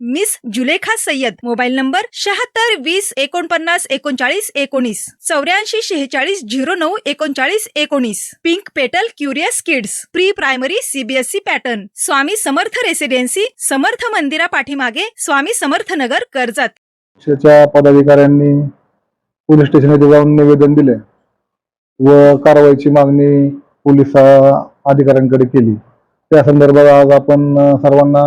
miss Zulekha Sayyed. Mobile number शहात्तर वीस एकोणपन्नास एकोणचाळीस एकोणीस. चौऱ्याऐंशी शेहेचाळीस झिरो नऊ एकोणचाळीस एकोणीस. Pink petal curious kids. Pre primary CBSE pattern. Swami Samarth residency. Samarth मंदिरा पाठीमागे स्वामी समर्थ नगर कर्जत. पक्षाच्या पदाधिकाऱ्यांनी पोलीस स्टेशन येथे जाऊन निवेदन दिले व कारवाईची मागणी पोलीस अधिकाऱ्यांकडे केली. त्या संदर्भात आज आपण सर्वांना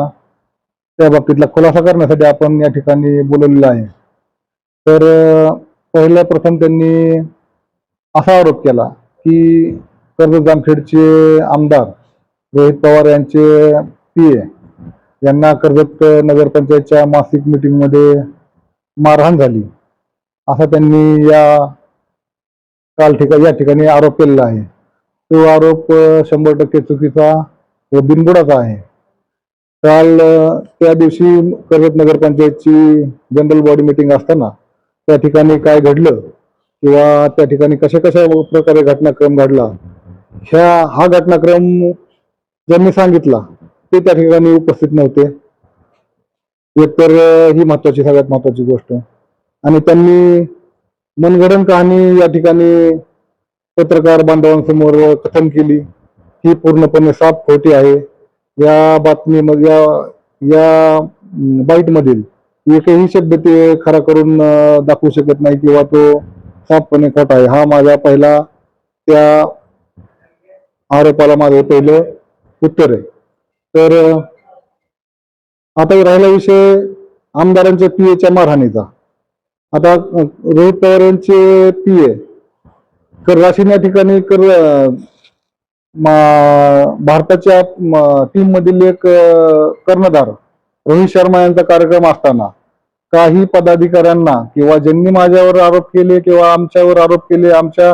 त्या बाबतीतला खुलासा करण्यासाठी आपण या ठिकाणी बोलवलेलं आहे. तर पहिल्या प्रथम त्यांनी असा आरोप केला की कर्ज जामखेडचे आमदार रोहित पवार यांचे पी यांना कर्जत नगरपंचायतच्या मासिक मीटिंगमध्ये मारहाण झाली. असा त्यांनी या काल ठिकाणी या ठिकाणी आरोप केलेला आहे. तो आरोप शंभर टक्के चुकीचा व बिनबुडाचा आहे. काल त्या दिवशी कर्जत नगरपंचायतची जनरल बॉडी मीटिंग असताना त्या ठिकाणी काय घडलं किंवा त्या ठिकाणी कशा कशा प्रकारे घटनाक्रम घडला ह्या हा घटनाक्रम ज्यांनी सांगितला ते त्या ठिकाणी उपस्थित नव्हते. एकतर ही महत्वाची सगळ्यात महत्वाची गोष्ट. आणि त्यांनी मनगडन कहाणी या ठिकाणी पत्रकार बांधवांसमोर कथन केली. ही पूर्णपणे साफ खोटी आहे. या बातमीमध्ये या या बाईट मधील एकही शब्द ते खरा करून दाखवू शकत नाही किंवा तो साफपणे खोटा आहे. हा माझा पहिला त्या आरोपाला माझं पहिलं उत्तर आहे. तर आता राहिला विषय आमदारांच्या पी एच्या मारहाणीचा. आता रोहित पवार यांचे कर राशीन या ठिकाणी कर भारताच्या टीम मधील एक कर्णधार रोहित शर्मा यांचा कार्यक्रम असताना काही पदाधिकाऱ्यांना किंवा ज्यांनी माझ्यावर आरोप केले किंवा आमच्यावर आरोप केले आमच्या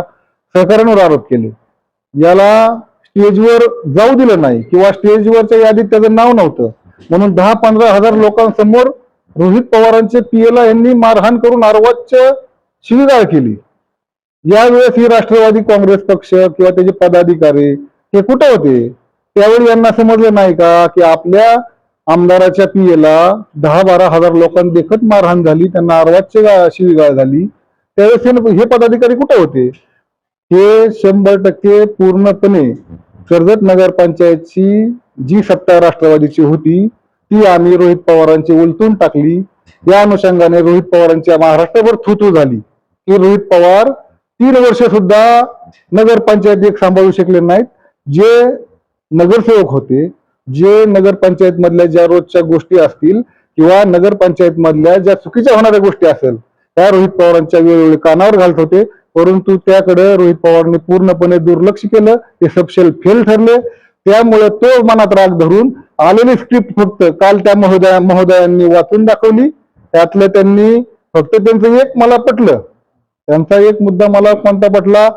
सहकाऱ्यांवर आरोप केले याला स्टेजवर जाऊ दिलं नाही किंवा स्टेजवरच्या यादीत त्याचं नाव नव्हतं. म्हणून दहा पंधरा हजार लोकांसमोर रोहित पवारांचे पीएला यांनी मारहाण करून अर्वाच्च शिवीगाळ केली. यावेळेस ही राष्ट्रवादी काँग्रेस पक्ष किंवा त्याचे पदाधिकारी हे कुठे होते? त्यावेळी यांना समजलं नाही का की आपल्या आमदाराच्या पीएला दहा बारा हजार लोकांनी देखत मारहाण झाली त्यांना अर्वाच्य शिवीगाळ झाली. त्यावेळेस हे- हे पदाधिकारी कुठे होते? हे शंभर टक्के पूर्णपणे कर्जत नगरपंचायतची जी सत्ता राष्ट्रवादीची होती ती आम्ही रोहित पवारांची उलटून टाकली. या अनुषंगाने रोहित पवारांच्या महाराष्ट्रभर थुतू झाली. की रोहित पवार तीन वर्ष सुद्धा नगरपंचायत एक सांभाळू शकले नाहीत. जे नगरसेवक होते जे नगरपंचायत मधल्या ज्या रोजच्या गोष्टी असतील किंवा नगरपंचायत मधल्या ज्या चुकीच्या होणाऱ्या गोष्टी असेल त्या रोहित पवारांच्या वेळोवेळी कानावर घालत होते. परंतु त्याकडे रोहित पवारांनी पूर्णपणे दुर्लक्ष केलं ते सपशेल फेल ठरले. त्यामुळे तो मनात राग धरून आलेली स्क्रिप्ट फक्त काल त्या महोदया महोदयांनी वाचून दाखवली. त्यातलं त्यांनी फक्त त्यांचं एक मला पटलं त्यांचा एक मुद्दा मला कोणता पटला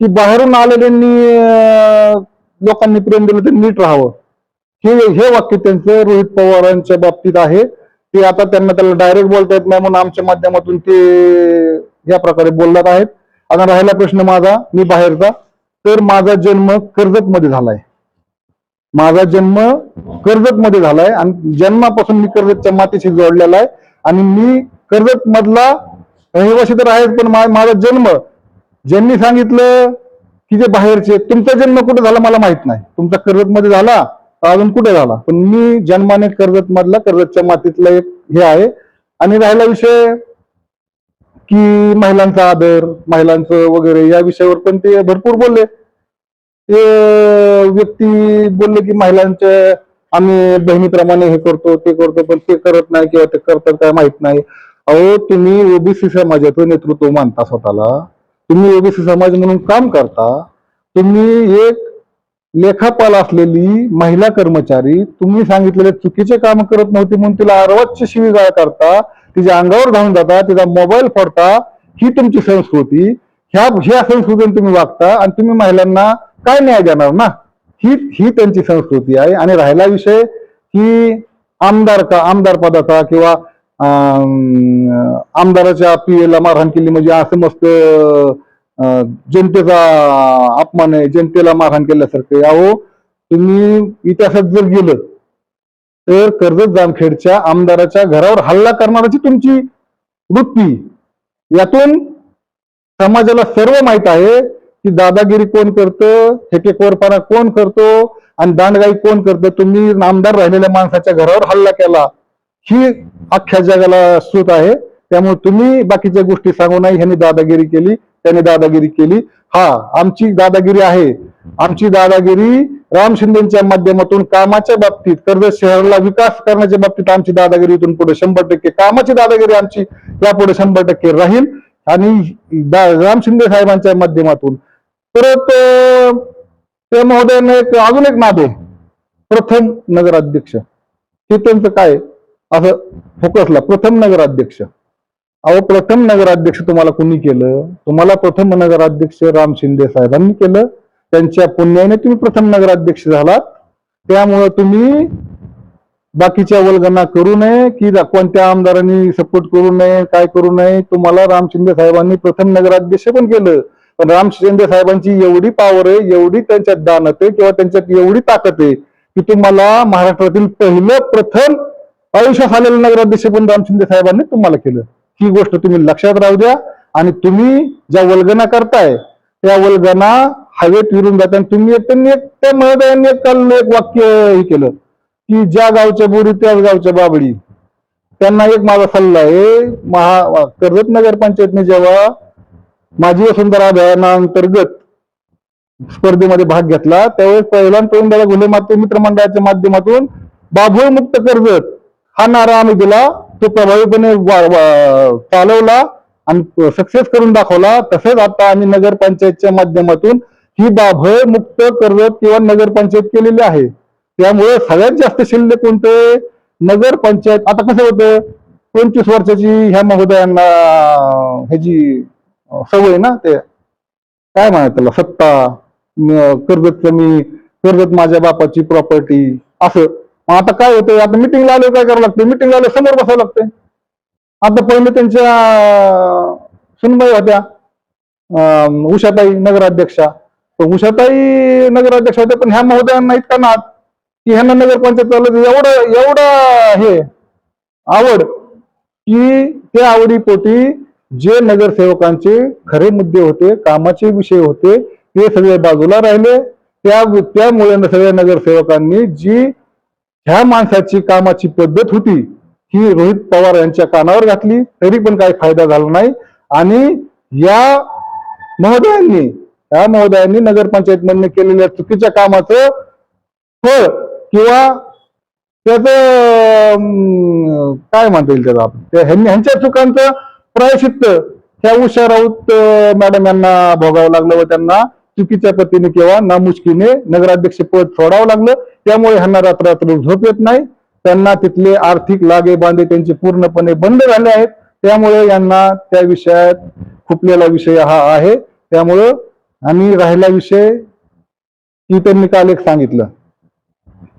की बाहेरून आलेल्यांनी लोकांनी प्रेम दिलं तर नीट राहावं. हे हे वाक्य त्यांचं रोहित पवारांच्या बाबतीत आहे. ते आता त्यांना त्याला डायरेक्ट बोलता येत नाही म्हणून आमच्या माध्यमातून ते या प्रकारे बोलत आहेत. आता राहिला प्रश्न माझा मी बाहेरचा. तर माझा जन्म कर्जत मध्ये झालाय. माझा जन्म कर्जत मध्ये झालाय. आणि जन्मापासून मी कर्जतच्या मातीशी जोडलेला आहे. आणि मी कर्जत मधला रहिवासी तर आहेच पण माझा जन्म ज्यांनी सांगितलं की जे बाहेरचे तुमचा जन्म कुठे झाला मला माहीत नाही. तुमचा कर्जत मध्ये झाला अजून कुठे झाला? पण मी जन्माने कर्जत मधला कर्जतच्या मातीतला एक हे आहे. आणि राहिला विषय की महिलांचा आदर महिलांचं वगैरे या विषयावर पण ते भरपूर बोलले. ते व्यक्ती बोलले की महिलांच्या आम्ही बहिणीप्रमाणे हे करतो ते करतो पण ते करत नाही किंवा ते करतात काय माहीत नाही. अहो तुम्ही ओबीसी समाजाचं नेतृत्व मानता स्वतःला. तुम्ही ओबीसी समाज म्हणून काम करता. तुम्ही एक लेखापाल असलेली महिला कर्मचारी तुम्ही सांगितलेले चुकीचे काम करत नव्हती म्हणून तिला अर्वाच्य शिवीगाळ करता तिच्या अंगावर धावून जाता तिचा मोबाईल फोडता ही तुमची संस्कृती. ह्या ह्या संस्कृतीने तुम्ही वागता आणि तुम्ही महिलांना काय न्याय देणार ना? ही ही त्यांची संस्कृती आहे. आणि राहिला विषय की आमदार का आमदार पदाचा किंवा अं, आमदाराच्या पीएला मारहाण केली. म्हणजे असं मस्त अं, जनतेचा अपमान आहे. जनतेला मारहाण केल्यासारखं अहो तुम्ही इतिहासात जर गेलं तर कर्जत जामखेडच्या आमदाराच्या घरावर हल्ला करणाऱ्याची तुमची वृत्ती. यातून समाजाला सर्व माहीत आहे की दादागिरी कोण करतं ठेकेखोरपणा कोण करतो आणि दांडगाई कोण करतं. तुम्ही आमदार राहिलेल्या माणसाच्या घरावर हल्ला केला. ही अख्ख्या जगाला सूत आहे. त्यामुळे तुम्ही बाकीच्या गोष्टी सांगू नाही ह्यांनी दादागिरी केली त्याने दादागिरी केली. हा आमची दादागिरी आहे. आमची दादागिरी राम शिंदेच्या माध्यमातून कामाच्या बाबतीत कर्जत शहराला विकास करण्याच्या बाबतीत आमची दादागिरी इथून पुढे शंभर टक्के. कामाची दादागिरी आमची यापुढे शंभर टक्के राहील. आणि दा- राम शिंदे साहेबांच्या माध्यमातून. परत ते त्या महोदयाने एक अजून एक नाद आहे. प्रथम नगराध्यक्ष. हे त्यांचं काय असं फोकसला प्रथम नगराध्यक्ष. अहो प्रथम नगराध्यक्ष तुम्हाला कुणी केलं? तुम्हाला प्रथम नगराध्यक्ष राम शिंदे साहेबांनी केलं. त्यांच्या पुण्याने तुम्ही प्रथम नगराध्यक्ष झालात. त्यामुळं तुम्ही बाकीच्या वल्गना करू नये की कोणत्या आमदारांनी सपोर्ट करू नये काय करू नये. तुम्हाला राम शिंदे साहेबांनी प्रथम नगराध्यक्ष पण केलं. पण राम शिंदे साहेबांची एवढी पावर आहे एवढी त्यांच्यात दानत आहे किंवा त्यांच्यात एवढी ताकद आहे की तुम्हाला महाराष्ट्रातील पहिलं प्रथम आयुष्यात आलेलं नगराध्यक्ष पण रामशिंदे साहेबांनी तुम्हाला केलं. ही गोष्ट तुम्ही लक्षात राहू द्या. आणि तुम्ही ज्या वल्गना करताय त्या वल्गना हवेत विरून जातात आणि तुम्ही एक- त्यांनी एक त्या महोदयांनी एक काल एक वाक्य हे केलं की ज्या गावच्या बोरी त्याच गावच्या बाबडी. त्यांना एक माझा सल्ला आहे महा कर्जत नगरपंचायतने जेव्हा माझी वसुंधरा अभियानांतर्गत स्पर्धेमध्ये भाग घेतला त्यावेळेस पहिला तोंडाला घुले मात्र मित्रमंडळाच्या माध्यमातून बाभूळ मुक्त कर्जत हा नारा आम्ही दिला तो प्रभावीपणे वा- चालवला आणि सक्सेस करून दाखवला. तसेच आता आम्ही नगरपंचायतच्या माध्यमातून ही बाब मुक्त कर्जत किंवा नगरपंचायत केलेली आहे. त्यामुळे सगळ्यात जास्त शिल्लक कोणते? नगरपंचायत. आता कसं होतं? पंचवीस वर्षाची ह्या महोदयांना ह्याची सवय ना ते काय म्हणतात त्याला सत्ता कर्जत कमी कर्जत माझ्या बापाची प्रॉपर्टी असं. मग आता काय होतंय? आता मिटिंगला आलो काय करावं लागते मिटिंगला आलो समोर बसावं लागतंय. आता पहिले त्यांच्या सुनबाई होत्या. उषाताई नगराध्यक्षा. उषाताई नगराध्यक्ष होत्या पण ह्या महोदयांना इतका नाद की ह्यांना नगरपंचायत चालत एवढं एवढं हे आवड की त्या आवडीपोटी जे नगरसेवकांचे खरे मुद्दे होते कामाचे विषय होते ते सगळे बाजूला राहिले. त्या त्यामुळे सगळ्या नगरसेवकांनी जी ह्या माणसाची कामाची पद्धत होती ही रोहित पवार यांच्या कानावर घातली तरी पण काही फायदा झाला नाही. आणि या महोदयांनी या महोदयांनी नगरपंचायत मधनं केलेल्या चुकीच्या कामाचं फळ किंवा त्याच काय म्हणता येईल त्याला आपण? ह्यांनी- ह्यांच्या चुकांचं प्रायश्चित्त ह्या उषा राऊत मॅडम यांना भोगावं लागलं व त्यांना चुकीच्या पतीने किंवा नामुष्कीने नगराध्यक्ष पद सोडावं लागलं. त्यामुळे ह्यांना रात्र झोप येत नाही. त्यांना तिथले आर्थिक लागे बांधे त्यांचे पूर्णपणे बंद झाले आहेत. त्यामुळे यांना त्या विषयात खुपलेला विषय हा आहे. त्यामुळं आणि राहिला विषय की त्यांनी काल एक सांगितलं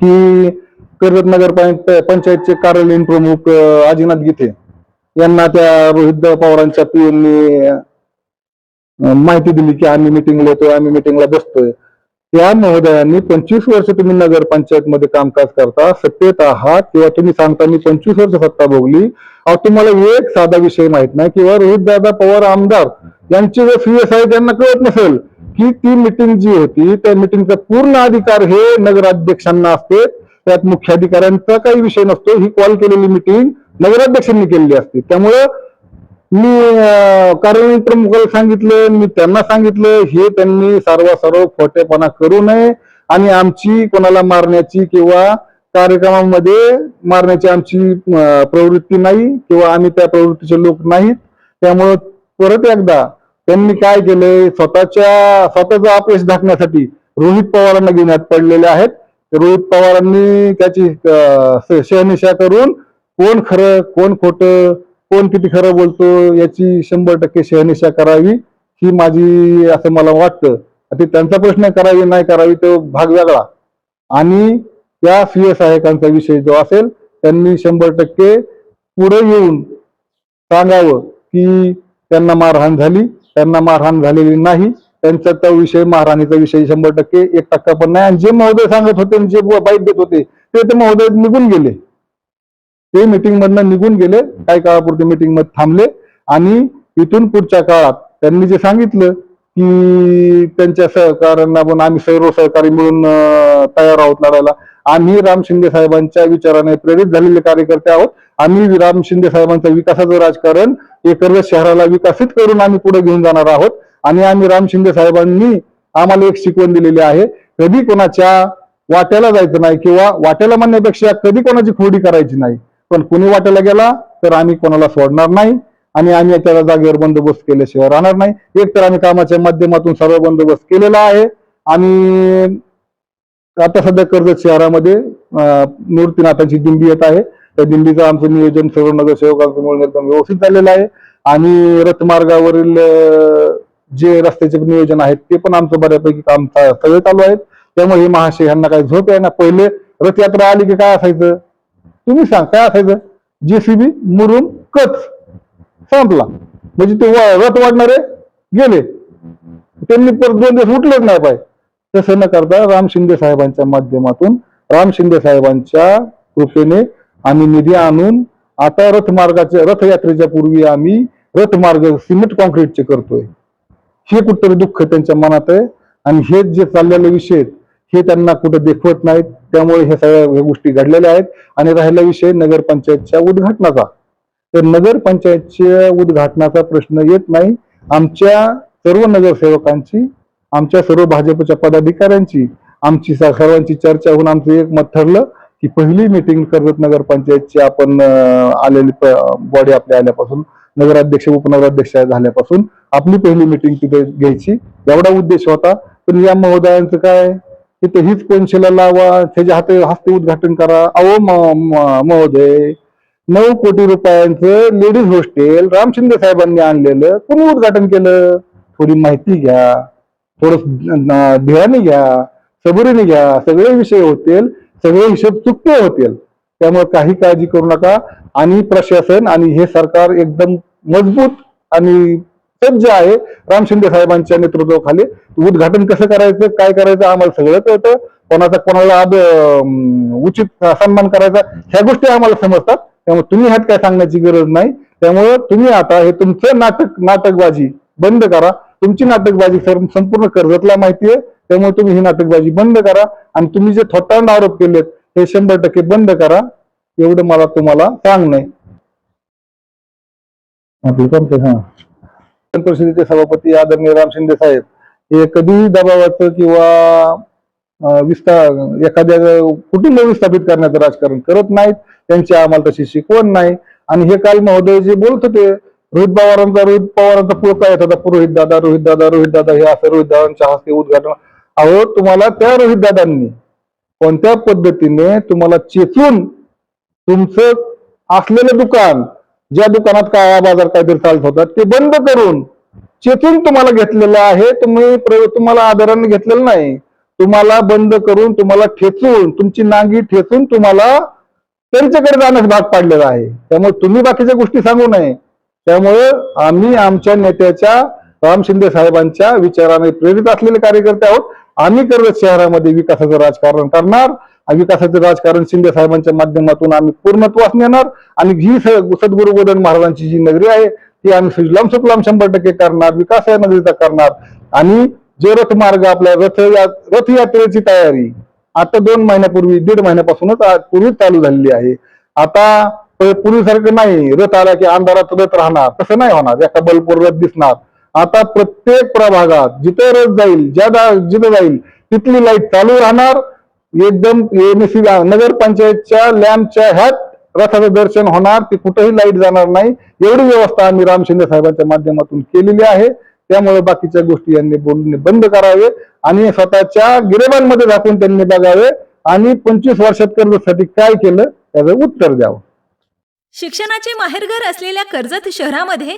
की कर्जत नगर पंचायतचे कार्यालयीन प्रमुख आजीनाथ गीते यांना त्या रोहित पवारांच्या पीएमनी माहिती दिली की आम्ही मिटिंगला येतोय आम्ही मिटिंगला बसतोय. त्या महोदयांनी पंचवीस वर्ष तुम्ही नगर पंचायत मध्ये कामकाज करता सत्तेत आहात किंवा तुम्ही सांगता मी पंचवीस वर्ष सत्ता भोगली. अहो तुम्हाला एक साधा विषय माहीत नाही किंवा रोहित दादा पवार आमदार यांची जे सीएस आहे त्यांना कळत नसेल की ती मिटिंग जी होती त्या मिटिंगचा पूर्ण अधिकार हे नगराध्यक्षांना असते. त्यात मुख्याधिकाऱ्यांचा काही विषय नसतो. ही कॉल केलेली मिटिंग नगराध्यक्षांनी केलेली असते. त्यामुळं मी कार्यमित्र कार्यालयीन प्रमुखाला सांगितलं मी त्यांना सांगितलं हे त्यांनी सर्वसर्व खोटेपणा करू नये आणि आमची कोणाला मारण्याची किंवा कार्यक्रमामध्ये मारण्याची आमची प्रवृत्ती नाही किंवा आम्ही त्या प्रवृत्तीचे लोक नाहीत. त्यामुळं परत एकदा त्यांनी काय केलंय स्वतःच्या स्वतःचं अपयश झाकण्यासाठी रोहित पवारांना घेण्यात पडलेले आहेत. रोहित पवारांनी त्याची शहनिशा करून कोण खरं कोण खोटं कोण किती खरं बोलतो याची शंभर टक्के शहनिशा करावी ही माझी असं मला वाटतं. ते त्यांचा प्रश्न करावी नाही करावी तो भाग वेगळा. आणि त्या सीए सहायकांचा विषय जो असेल त्यांनी शंभर टक्के पुढे येऊन सांगावं की त्यांना मारहाण झाली त्यांना मारहाण झालेली नाही. त्यांचा तो विषय मारहाणीचा विषय शंभर टक्के एक टक्का पण नाही. आणि जे महोदय सांगत होते आणि जे बाईट देत होते ते तर महोदय निघून गेले. ते मीटिंग मधनं निघून गेले. काही काळापुरते मीटिंगमध्ये थांबले. आणि इथून पुढच्या काळात त्यांनी जे सांगितलं की त्यांच्या सहकार्यांना पण आम्ही सर्व सहकारी मिळून तयार आहोत लढायला. आम्ही राम शिंदे साहेबांच्या विचाराने प्रेरित झालेले कार्यकर्ते आहोत. आम्ही राम शिंदे साहेबांचं विकासाचं राजकारण एकंदर शहराला विकसित करून आम्ही पुढे घेऊन जाणार आहोत. आणि आम्ही राम शिंदे साहेबांनी आम्हाला एक शिकवण दिलेली आहे. कधी कोणाच्या वाट्याला जायचं नाही किंवा वाट्याला म्हणण्यापेक्षा कधी कोणाची खोडी करायची नाही. पण कुणी वाटायला गेला तर आम्ही कोणाला सोडणार नाही. आणि आम्ही त्याला जागेवर बंदोबस्त केल्याशिवाय राहणार नाही. एक तर आम्ही कामाच्या माध्यमातून सर्व बंदोबस्त केलेला आहे. आणि आता सध्या कर्जत शहरामध्ये मूर्तीनाथाची दिंडी येत आहे. त्या दिंडीचं आमचं नियोजन सर्व नगरसेवकांचं एकदम व्यवस्थित झालेलं आहे. आणि रथमार्गावरील जे रस्त्याचे नियोजन आहेत ते पण आमचं बऱ्यापैकी काम सगळे चालू आहेत. त्यामुळे हे महाशय यांना काही झोप आहे ना पहिले रथयात्रा आली की काय असायचं? तुम्ही सांग काय असायचं जेसीबी मुरुम कच. संपला. म्हणजे ते रथ वाढणारे गेले. त्यांनी परत दोन दिवस उठलेच नाही पाहिजे तसं न करता राम शिंदे साहेबांच्या माध्यमातून राम शिंदे साहेबांच्या कृपेने आम्ही निधी आणून आता रथमार्गाच्या रथयात्रेच्या पूर्वी आम्ही रथमार्ग सिमेंट कॉन्क्रीटचे करतोय. हे कुठतरी दुःख त्यांच्या मनात आहे. आणि हे जे चाललेले विषय आहेत हे त्यांना कुठं देखवत नाहीत. त्यामुळे ह्या सगळ्या ह्या गोष्टी घडलेल्या आहेत. आणि राहिला विषय नगरपंचायतच्या उद्घाटनाचा. तर नगरपंचायतच्या उद्घाटनाचा प्रश्न येत नाही. आमच्या सर्व नगरसेवकांची आमच्या सर्व भाजपच्या पदाधिकाऱ्यांची आमची सर्वांची चर्चा होऊन आमचं एक मत ठरलं की पहिली मिटिंग कर्जत नगरपंचायतची आपण आलेली बॉडी आपल्या आल्यापासून नगराध्यक्ष उपनगराध्यक्ष झाल्यापासून आपली पहिली मिटिंग तिथे घ्यायची. एवढा उद्देश होता. पण या महोदयांचं काय? तिथे हीच कोनशिला लावा त्याच्या हाते हस्ते उद्घाटन करा. अहो म- महोदय नऊ कोटी रुपयांचं लेडीज हॉस्टेल राम शिंदे साहेबांनी आणलेलं कोणी उद्घाटन केलं? थोडी माहिती घ्या थोडं ध्याने घ्या सबुरीने घ्या. सगळे विषय होतील सगळे हिशोब चुकते होतील. त्यामुळे काही काळजी करू नका. आणि प्रशासन आणि हे सरकार एकदम मजबूत आणि सज्ज आहे राम शिंदे साहेबांच्या नेतृत्वाखाली उद्घाटन कसं करायचं काय करायचं आम्हाला सगळं कळतं. कोणाचा कोणाला आद उचित सन्मान करायचा ह्या गोष्टी आम्हाला समजतात. त्यामुळे तुम्ही ह्यात काय सांगण्याची गरज नाही. त्यामुळे तुम्ही आता हे तुमचं नाटक नाटकबाजी बंद करा. तुमची नाटकबाजी संपूर्ण कर्जतला माहिती आहे. त्यामुळे तुम्ही ही नाटकबाजी बंद करा. आणि तुम्ही जे थोटांड आरोप केलेत हे शंभर टक्के बंद करा. एवढं मला तुम्हाला सांग नाही आपलं विधान परिषदेचे सभापती आदरणीय राम शिंदे साहेब हे कधीही दबावाचं किंवा विस्तार एखाद्या कुटुंब विस्थापित करण्याचं राजकारण करत नाहीत. त्यांची आम्हाला तशी शिकवण नाही. आणि हे काल महोदय जे बोलत होते रोहित पवारांचा रोहित पवारांचा पुळका येत होता? पुरोहित दादा रोहित दादा रोहित दादा हे असं रोहित दादांच्या हस्ते उद्घाटन. अहो तुम्हाला त्या रोहित दादांनी कोणत्या पद्धतीने तुम्हाला चेचून तुमचं असलेलं दुकान ज्या दुकानात काळा बाजार काहीतरी चालत होता ते बंद करून चेतून तुम्हाला घेतलेलं आहे तुम्ही तुम्हाला आदराने घेतलेलं नाही. तुम्हाला बंद करून तुम्हाला ठेचून तुमची नांगी ठेचून तुम्हाला त्यांच्याकडे जाण्यास भाग पाडलेला आहे. त्यामुळे तुम्ही बाकीच्या गोष्टी सांगू नये. त्यामुळे आम्ही आमच्या नेत्याच्या राम शिंदे साहेबांच्या विचाराने प्रेरित असलेले कार्यकर्ते आहोत. आम्ही कर्जत शहरामध्ये विकासाचं राजकारण करणार. विकासाचं राजकारण शिंदे साहेबांच्या माध्यमातून आम्ही पूर्णत्वास नेणार आणि ही सद्गुरु गोदन महाराजांची जी नगरी आहे ती आम्ही सुजलाम सुफलाम शंभर टक्के करणार विकास या नगरीचा करणार. आणि जे रथमार्ग आपल्या रथ या- रथयात्रेची तयारी आता दोन महिन्यापूर्वी दीड महिन्यापासूनच पूर्वी चालू झालेली आहे. आता पूर्वीसारखं नाही. रथ आला की अंधारात रथ राहणार. तसं नाही होणार. एका बलपूर रथ दिसणार. आता प्रत्येक प्रभागात जिथे रथ जाईल ज्या दा- जिथे जाईल तिथली लाइट चालू राहणार. एकदम एमएससी नगरपंचायतच्या लॅम्पच्या ह्यात रथाचं दर्शन होणार ते कुठेही लाइट जाणार नाही. एवढी व्यवस्था आम्ही राम शिंदे साहेबांच्या माध्यमातून केलेली आहे. त्यामुळे बाकीच्या गोष्टी यांनी बोलणे बंद करावे आणि स्वतःच्या गिरेबांमध्ये झाकून त्यांनी बघावे आणि पंचवीस वर्षात कर्जासाठी काय केलं त्याचं उत्तर द्यावं. शिक्षणाचे माहेरघर असलेल्या कर्जत शहरामध्ये